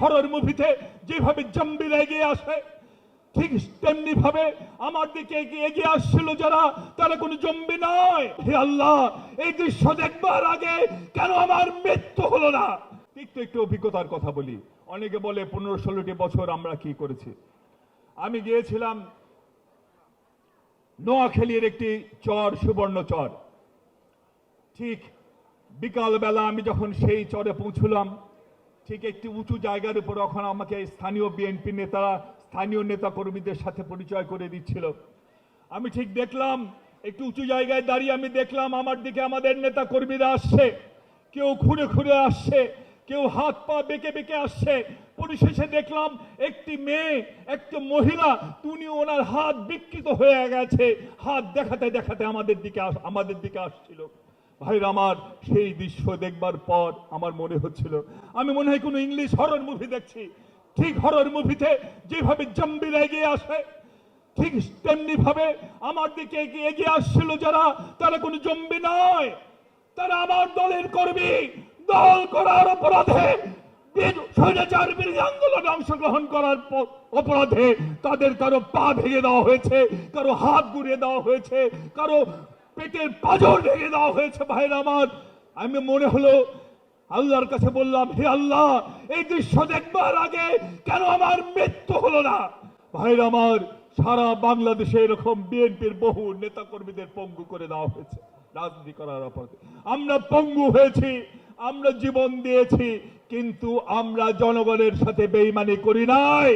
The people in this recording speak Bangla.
হরর মুভিতে যেভাবে জম্বিরা এগিয়ে আসে, ঠিক তেমনি ভাবে আমার দিকে এগিয়ে আসছিল যারা, তারা কোনো জম্বি নয়। হে আল্লাহ, এই দৃশ্য দেখবার আগে কেন আমার মৃত্যু হলো না? একটু একটু অভিজ্ঞতার কথা বলি। অনেকে বলে পনেরো ষোলোটি বছর আমরা কি করেছি? আমি গিয়েছিলাম নোয়াখালীর একটি চর, সুবর্ণ চর। ঠিক বিকালবেলা আমি যখন সেই চরে পৌঁছলাম ঠিক একটি উঁচু জায়গার উপর এখন আমাকে স্থানীয় বিএনপি নেতারা, স্থানীয় নেতা কর্মীদের সাথে পরিচয় করে দিচ্ছিল। আমি ঠিক দেখলাম, একটু উঁচু জায়গায় দাঁড়িয়ে আমি দেখলাম আমার দিকে আমাদের নেতা কর্মীরা আসছে। কেউ ঘুরে ঘুরে আসছে, কেউ হাত পা বেঁকে বেঁকে আসছে। পরিশেষে দেখলাম একটি মেয়ে, একটি মহিলা উনি ওনার হাত বিকৃত হয়ে গেছে। হাত দেখাতে দেখাতে আমাদের দিকে আমাদের দিকে আসছিল। ভাইর আমার, সেই দৃশ্য দেখবার পর আমার মনে হচ্ছিল, আমি মনে হয় কোনো ইংলিশ হরর মুভি দেখছি। ঠিক হরর মুভিতে যেভাবে জম্বিরা এগিয়ে আসে, ঠিক তেমনি ভাবে আমার দিকে এগিয়ে আসছিল যারা, তারা কোনো জম্বি নয়। তারা আমার দলের কর্মী। দল করার অপরাধে, বীর- স্বৈরাচার বিরোধী আন্দোলনে অংশগ্রহণ করার অপরাধে তাদের কারও পা ভেঙে দেওয়া হয়েছে, কারও হাত গুড়িয়ে দেওয়া হয়েছে, কারও পেটের পাজর ভেঙে দেওয়া হয়েছে ভাইরা আমার। আমি মনে হলো আল্লাহর কাছে বললাম, হে আল্লাহ, এই দৃশ্য দেখবার আগে কেন আমার মৃত্যু হলো না? ভাইরা আমার, সারা বাংলাদেশে এরকম বিএনপির বহু নেতা কর্মীদের পঙ্গু করে দেওয়া হয়েছে, রাজনীতি করার অপরাধে। আমরা পঙ্গু হয়েছি, আমরা জীবন দিয়েছি, কিন্তু আমরা জনগণের সাথে বেইমানি করি নাই।